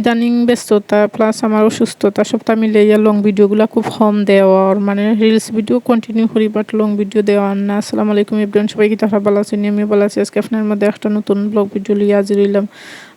ইদানিং ব্যস্ততা প্লাস আমার অসুস্থতা সবটা মিলে ইয়া লং ভিডিওগুলো খুব কম দেওয়ার মানে রিলস ভিডিও কন্টিনিউ করি বাট লং ভিডিও দেওয়ার না। আসসালামু আলাইকুম ইব্রাহিম সবাই কি তারা ভালো আছেন? আমি ভালো আছি। আজকে আপনার মধ্যে একটা নতুন ব্লগ ভিডিও লিয়ে আজ রইলাম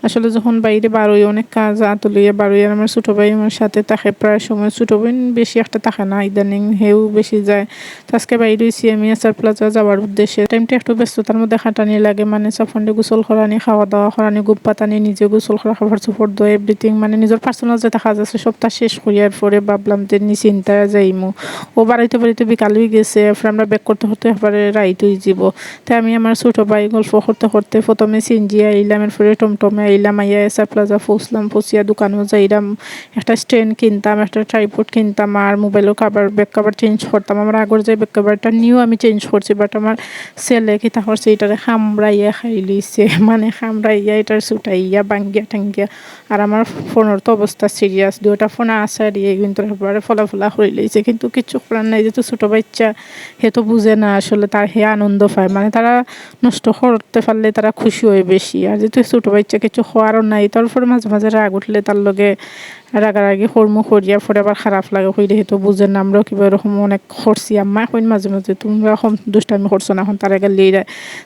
আসলে যখন বাইরে বারোই অনেক কাজ আতলিয়ে বারোই আর আমার ছোটো ভাই আমার সাথে থাকে, প্রায় সময় ছোটো বোন বেশি একটা থাকে না, ইদানিং হেউ বেশি যায়। তো আজকে বাইরে হয়েছি আমি এসার প্লাজা যাওয়ার উদ্দেশ্যে। টাইমটা একটু ব্যস্ততার মধ্যে খাটানি লাগে মানে সাফন্ডে গোসল করানি খাওয়া দাওয়া করানি গুপ পাতানি নিজে গোসল করা খাবার চোপড় দোয়া এভরিথিং মানে নিজের পার্সোনাল যেটা কাজ আছে সবটা শেষ করিয়ার পরে ভাবলাম যে নি চিন্তায় যাইমু ও বাড়িতে বাড়িতে বিকাল হয়ে গেছে এরপর আমরা ব্যাক করতে করতে এবারে রাইট হয়ে যাব। তাই আমি আমার ছোটো ভাই গল্প করতে করতে প্রথমে সিনজি আইলাম এরপরে টমটমে আইলাম আইয়া এসা প্লাজা ফুসলাম ফুসিয়া দোকানও যাইলাম একটা স্ট্যান্ড কিনতাম, একটা ট্রাইপোর্ড কিনতাম, আর মোবাইলও কাবার ব্যাক কাভার চেঞ্জ করতাম। আমার আগর যে ব্যাক কাভারটা নিউ আমি চেঞ্জ করছি বাট আমার ছেলে কি তা করছে এটারে খামড়াইয়া খাই লিছে। মানে খামড়াইয়া এটার সুটাইয়া বাঙ্গিয়া টাঙ্গিয়া আর আমার ফোনের তো অবস্থা সিরিয়াস দুটা ফোন আসা দিয়ে কিন্তু একবারে ফলাফলা হয়ে লইছে। কিন্তু কিছু করার নাই, যেহেতু ছোটো বাচ্চা হে তো বুঝে না আসলে তার হে আনন্দ পায়। মানে তারা নষ্ট করতে পারলে তারা খুশি হয় বেশি। আর যেহেতু ছোটো বাচ্চা, কিছু হওয়ারও নাই তারপরে মাঝে মাঝে রাগ উঠলে তার লগে রাগারাগি হরমু করিয়া পরে আবার খারাপ লাগে হইলে হেতো বুঝেন আমরাও কিবা এরকম অনেক খরছি আম্মা এখন মাঝে মাঝে, তোমরা এখন দুষ্টামি করছ না, এখন তারা গেলে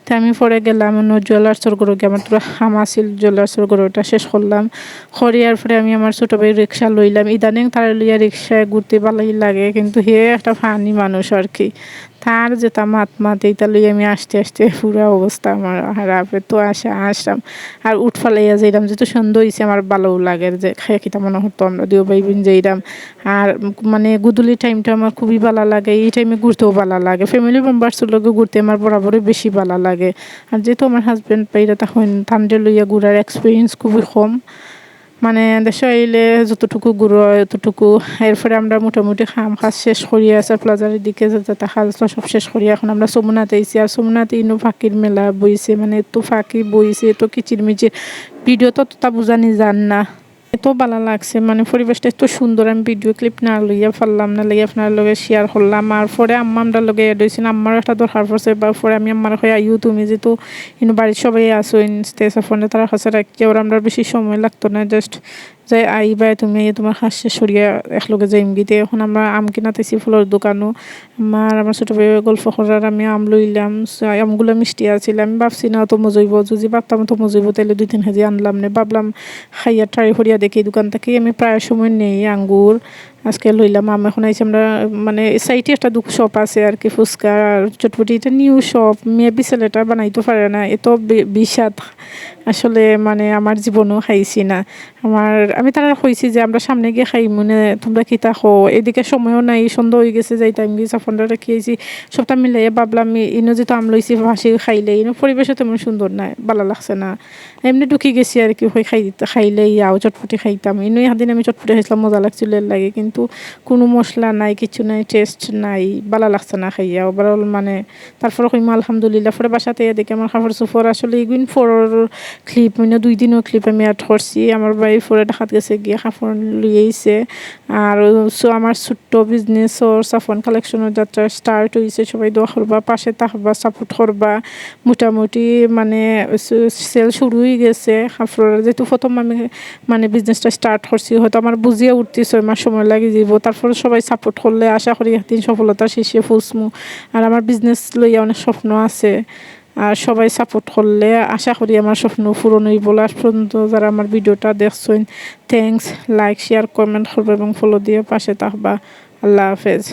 তাই আমি পরে গেলাম, অন্য জুয়েলার্সের গরু গিয়ে আমার তোরা হাম আছিল জুয়েলার্সের গরু ওটা শেষ করলাম। করিয়ার পরে আমি আমার ছোটো ভাই রিক্সা লইলাম। ইদানিং তার লইয়া রিক্সায় ঘুরতে ভালোই লাগে, কিন্তু হে একটা ফানি মানুষ আর কি। তার মাত মাত এইটা লই আমি আসতে আসতে পুরা অবস্থা আমার হারাপে তো আসা আসলাম আর উঠ ফালাইয়া যাইলাম যেহেতু সুন্দর হয়েছে আমার ভালোও লাগে। যে খাই খিতা মনে হতো, আমরা দিও ভাই বোন যাইলাম আর মানে গুদুলি টাইমটা আমার খুবই ভালো লাগে। এই টাইমে ঘুরতেও ভালো লাগে। ফ্যামিলি মেম্বার্সের লগে ঘুরতে আমার বরাবরই বেশি ভালো লাগে। আর যেহেতু আমার হাজব্যান্ড পাইরা তখন থান্ডে লইয়া ঘুরার এক্সপিরিয়েন্স খুবই কম। মানে দেশে আইলে যতটুকু গুঁড়ো ততটুকু। এরপরে আমরা মোটামুটি খাম খাস শেষ করিয়া আছে প্লাজারের দিকে যাতে খাল সব শেষ করি। এখন আমরা সোমনাথে আইসি আর সোমনাথে ইনো ফাঁকির মেলা বইছে মানে এত ফাঁকি বইছে, এত কিচিরমিচির। ভিডিও তো তা বুঝানি জান না। এত ভালো লাগছে মানে পরিবেশটা এত সুন্দর, আমি ভিডিও ক্লিপ না লইয়া ফেললাম, না লইয়া আপনার লগে শেয়ার করলাম, আর পরে আম্মা লগে এড হয়েছিল আম্মার একটা দরকার পড়ছে, বা পরে আমি আম্মার হয়ে আইও, তুমি যেহেতু ইন বাড়ির সবাই আসো স্টেজ ফোনে তারা হাসে রাখি ওরা আমরা বেশি সময় লাগতো না জাস্ট যে আইবা তুমি তোমার হাসে সরিয়া একলগে যাইম গিতে। এখন আমরা আম কিনাতেছি, ফুলের দোকানও। আমার আমার ছোটো ভাই গল্প করার, আমি আম লইলাম। আমগুলো মিষ্টি আছিল। আমি ভাবছি, না, তো মজইব। যদি ভাবতাম তো মজইব। তাহলে দুই, তিন হাজি আনলাম না। ভাবলাম খাইয়া ট্রাই করিয়া দেখি দোকান থেকে আমি প্রায় সময় নেই, আঙ্গুর। আজকে লইলাম, আম এখন আইসি আমরা মানে সাইটে একটা দুঃখ শপ আছে আর কি, ফুচকা আর চটপটি। এটা নিউ শপ মেয়ে বিছেলেটা বানাইতে পারে না, এত বিষাদ। আসলে মানে আমার জীবনও খাইছি না। আমার, আমি তারা কইছি যে আমরা সামনে গিয়ে খাই মানে তোমরা কিতা খো এদিকে সময়ও নাই, সন্ধ্যা হয়ে গেছে, যাই টাইম গিয়ে সাফনটা রেখেছি সবটা মিলাই ভাবলাম ইনো যেহেতু আম লইছি ভাসি খাইলে, ইনো পরিবেশও তেমন সুন্দর নাই ভালো লাগছে না। এমনি ঢুকি গেছি আর কি খাই খাইলে ইয়াও চটপটি খাইতাম। ইনো দিন আমি চটপটি খাইছিলাম, মজা লাগছিল লাগে, কিন্তু কোনো মশলা নাই, কিছু নাই টেস্ট নাই, ভালো লাগছে না খাইয়া। ওবার মানে তারপরে কইম, আলহামদুলিল্লাহ পরে বাসাতে দেখি আমার কাপড় চোপড় আসলে এগুলো ফোরের ক্লিপ মানে দুই দিনও ক্লিপ আমি অ্যাড করছি। আমার বাড়ি ফোরে দেখাত গেছে, গিয়ে কাপড় লিয়েছে আর আমার ছোট্ট বিজনেস ওর সাফন কালেকশনের যাত্রা স্টার্ট হয়েছে সবাই দোয়া করবা, পাশে থাকবা সাপোর্ট করবা। মোটামুটি মানে সেল শুরু হয়ে গেছে। কাপড়ের যেহেতু প্রথম আমি মানে বিজনেসটা স্টার্ট করছি, হয়তো আমার বুঝিয়ে উঠতে ছয় মাস সময় লাগে। যাব তারপর সবাই সাপোর্ট করলে আশা করি একদিন সফলতা শেষে ফুসমু আর আমার বিজনেস লইয়া অনেক স্বপ্ন আছে। আর সবাই সাপোর্ট করলে আশা করি আমার স্বপ্ন পূরণ হইব। লাস্ট পর্যন্ত যারা আমার ভিডিওটা দেখছেন থ্যাংকস লাইক শেয়ার কমেন্ট করবে এবং ফলো দিয়ে পাশে থাকবা। আল্লাহ হাফেজ।